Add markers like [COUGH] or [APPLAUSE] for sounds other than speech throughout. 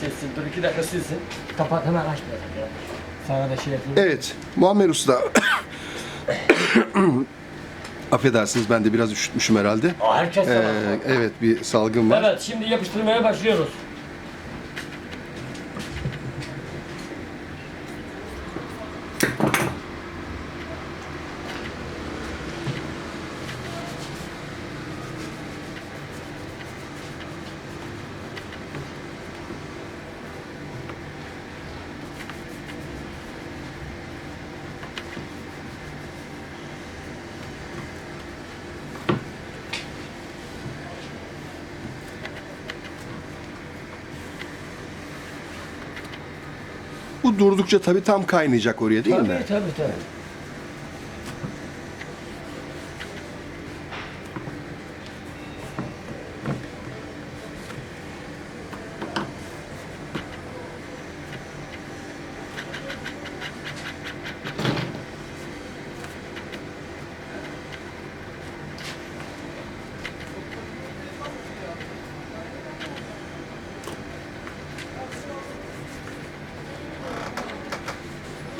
silsin. Dur iki dakika silsin. Kapat hemen açmayalım ya. Sana da şey yapayım. Evet, Muammer Usta. [COUGHS] Affedersiniz ben de biraz üşütmüşüm herhalde. Aa, herkes Ee, evet bir salgın var. Evet şimdi yapıştırmaya başlıyoruz. Bu durdukça tabii tam kaynayacak oraya değil tabii mi? tabii tabii.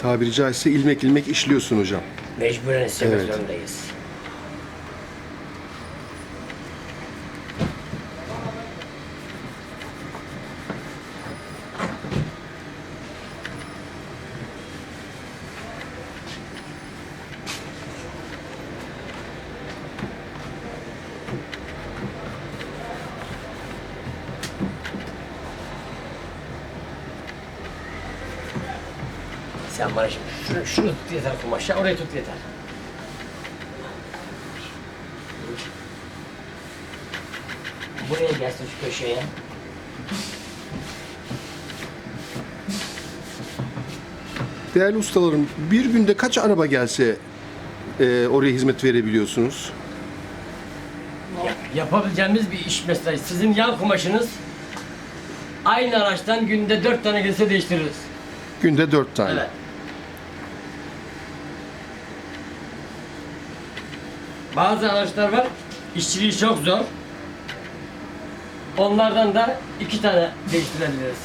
Tabiri caizse ilmek ilmek işliyorsun hocam. Mecburen istemek Evet. zorundayız. Sen bana şimdi şunu, şunu tut yeter kumaşa, orayı tut yeter. Buraya gelsin şu köşeye. Değerli ustalarım bir günde kaç araba gelse e, oraya hizmet verebiliyorsunuz? Yap- yapabileceğimiz bir iş mesela. Sizin yan kumaşınız aynı araçtan günde dört tane gelse değiştiririz. Günde dört tane. Evet. Bazı araçlar var, işçiliği çok zor. Onlardan da iki tane değiştirebiliriz.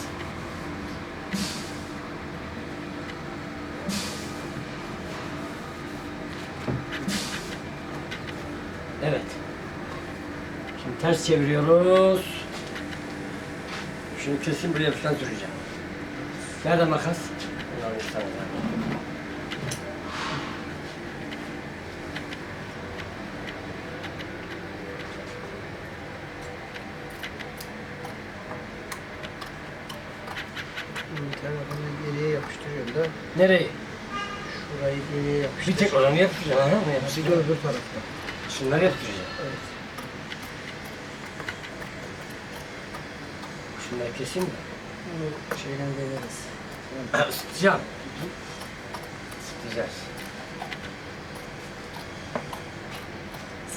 Evet. Şimdi ters çeviriyoruz. Şunu kesin buraya falan süreceğim. Nerede makas? Bunları sana ver. Telefonu geriye yapıştırıyorum da Nereye? şurayı Bir yapıştır. tek olanı yapacağım. Onu Bir yapacağım. de öbür tarafta. Şunları yapacağım. Evet. Şunları keseyim de. Bunu şeyle deneriz. Isıtacağım. Isıtacağız.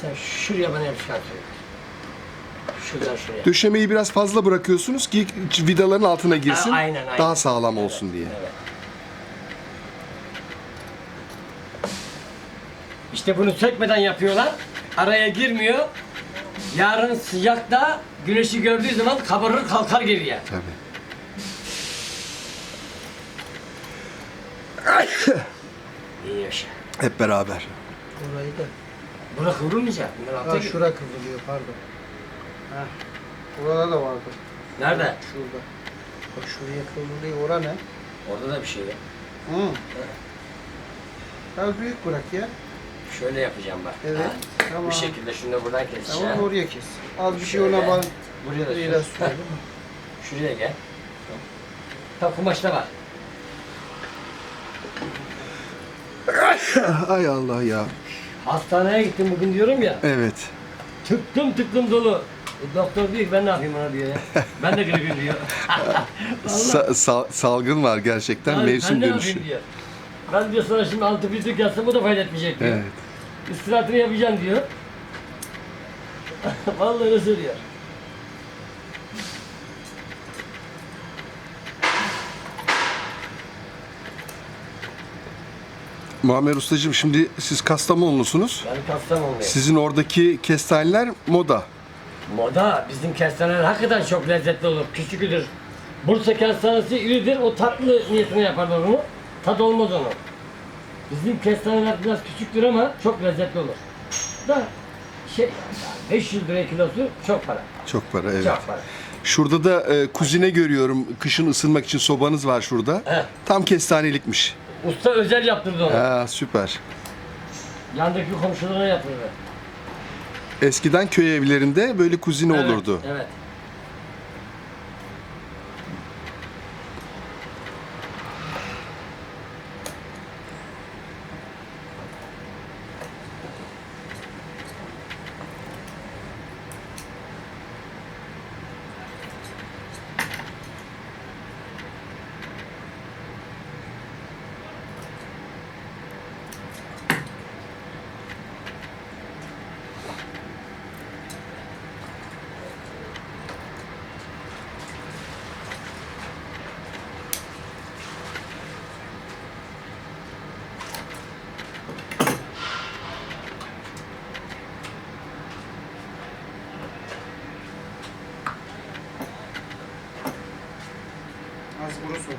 Sen şuraya bana yapışkan söyle. Şuradan şuraya. Döşemeyi biraz fazla bırakıyorsunuz ki vidaların altına girsin. A- aynen, aynen. Daha sağlam olsun diye. Evet. İşte bunu sökmeden yapıyorlar. Araya girmiyor. Yarın sıcakta güneşi gördüğü zaman kabarır kalkar geriye. Tabii. İyi yaşa. Hep beraber. Orayı da. Buna kıvrılmayacak. Bunlar alta Ha şura kıvrılıyor pardon. Ha. Orada da vardı. Nerede? Şurada. Bak şuraya kıvrılıyor. Ora ne? Orada da bir şey yok. Hı. Biraz büyük bırak ya. Şöyle yapacağım bak. Evet. Ha. Tamam. Bu şekilde şunu da buradan keseceğim. Tamam oraya kes. Az bir şey ona bak. Buraya da Biraz sürelim. [LAUGHS] Şuraya gel. Tam kumaşta var. [LAUGHS] Ay Allah ya. Hastaneye gittim bugün diyorum ya. Evet. Tıktım tıktım dolu. E, doktor diyor ben ne yapayım ona diyor ya. [LAUGHS] Ben de gripim diyor. Sa- sal- salgın var gerçekten Abi, mevsim ben dönüşü. diyor. Ben diyor sana şimdi antibiyotik yazsam o da fayda etmeyecek diyor. Evet. İstirahatını yapacaksın diyor. [LAUGHS] Vallahi öyle söylüyor. Muammer Ustacığım şimdi siz Kastamonlusunuz. Ben Kastamonluyum. Sizin oradaki kestaneler moda. Moda bizim kestaneler hakikaten çok lezzetli olur. Küçüküdür. Bursa kestanesi iridir. O tatlı niyetine yaparlar onu. Tad olmaz onun. Bizim kestaneler biraz küçüktür ama çok lezzetli olur. Da şey yani 500 lira kilosu çok para. Çok para evet. Çok para. Şurada da e, kuzine görüyorum. Kışın ısınmak için sobanız var şurada. Evet. Tam kestanelikmiş. Usta özel yaptırdı onu. Ha, süper. Yandaki komşulara yaptırdı. Eskiden köy evlerinde böyle kuzine Evet, olurdu. Evet.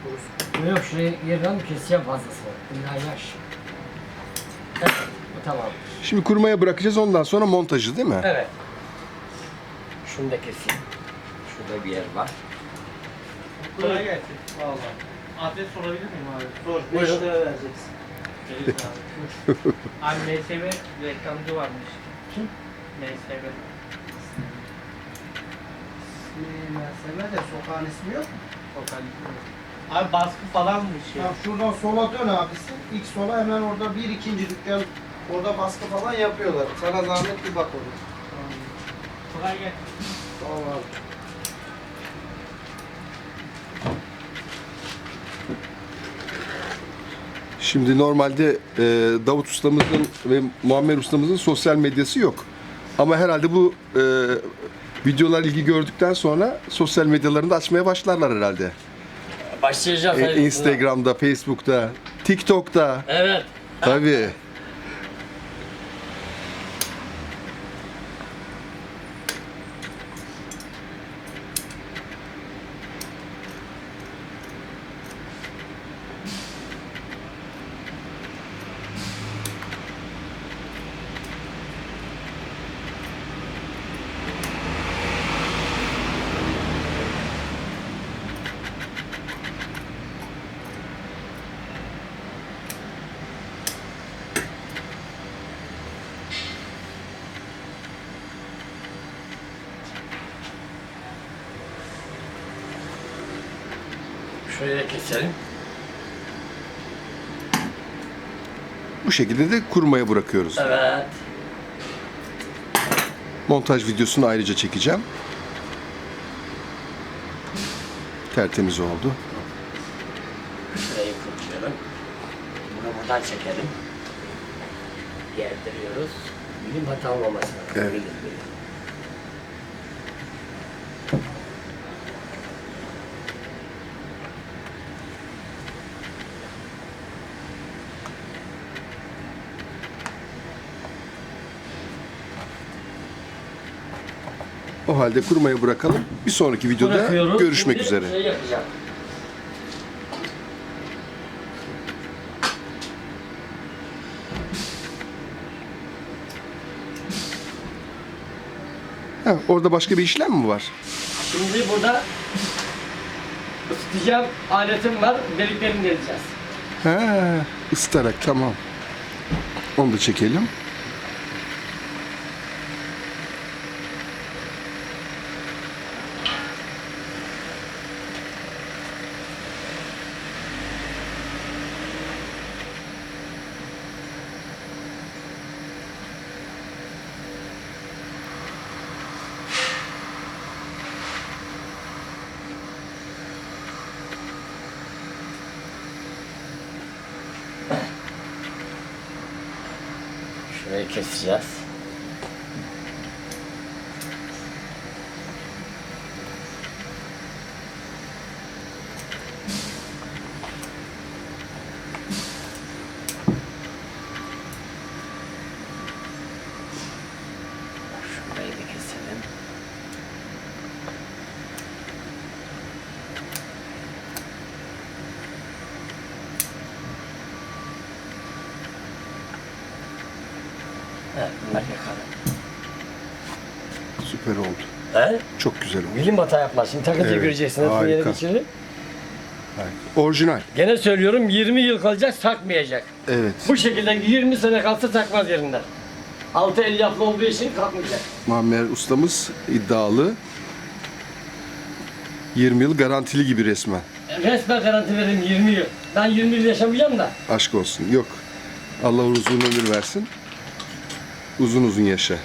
Kurusun. Yok şuraya yerden keseceğim fazlasını? İlla yaş. Evet, bu tamam. Şimdi kurumaya bırakacağız ondan sonra montajı değil mi? Evet. Şunu da keseyim. Şurada bir yer var. Kolay gelsin. Valla. Adres sorabilir miyim abi? Sor. 5 Buyurun. lira vereceksin. Abi. [LAUGHS] Abi MSV reklamcı varmış. Kim? MSV. İsmi Mersin'e de sokağın ismi yok mu? Sokak. Abi baskı falanmış ya. Tamam şuradan sola dön abisi. İlk sola hemen orada bir ikinci dükkan. Orada baskı falan yapıyorlar. Sana zahmet bir bak orada. Kolay gelsin. Tamam abi. Şimdi normalde e, Davut ustamızın ve Muammer ustamızın sosyal medyası yok. Ama herhalde bu e, videolar ilgi gördükten sonra sosyal medyalarını da açmaya başlarlar herhalde. Başlayacağız. E. Instagram'da, Facebook'ta, TikTok'ta. Evet. Tabii. Da keselim. Bu şekilde de kurumaya bırakıyoruz. Evet. Montaj videosunu ayrıca çekeceğim. Tertemiz oldu. Şurayı kurtaralım. Bunu buradan çekelim. Gerdiriyoruz. Bilim hata olmaması lazım. Evet. Bilim, bilim. O halde kurumaya bırakalım. Bir sonraki videoda Bırakıyoruz. görüşmek Şimdi üzere. Şey yapacağım. Ha, orada başka bir işlem mi var? Şimdi burada ısıtacağım aletim var. Deliklerini deleceğiz. Ha, ısıtarak tamam. Onu da çekelim. Keseceğiz. Yakarım. Süper oldu. He? Çok güzel oldu. Bilim hata yapmaz. Şimdi takınca Evet, göreceksin. Yere harika. geçirelim. Harika. Orijinal. Gene söylüyorum 20 yıl kalacak takmayacak. Evet. Bu şekilde 20 sene kalsa takmaz yerinden. Altı el yaplı olduğu için kalkmayacak. Muammer ustamız iddialı. 20 yıl garantili gibi resmen. Resmen garanti veririm 20 yıl. Ben 20 yıl yaşamayacağım da. Aşk olsun. Yok. Allah uzun ömür versin. Uzun uzun yaşa.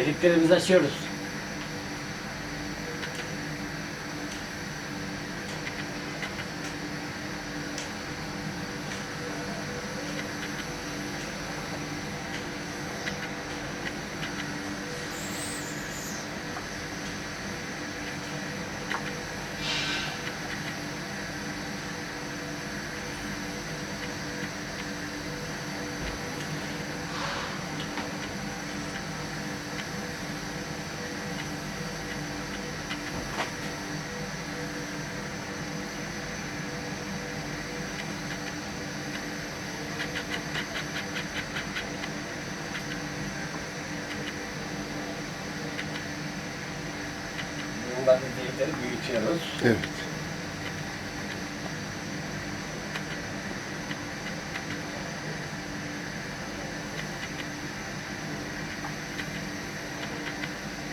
Deliklerimizi açıyoruz. Büyütüyoruz. Evet.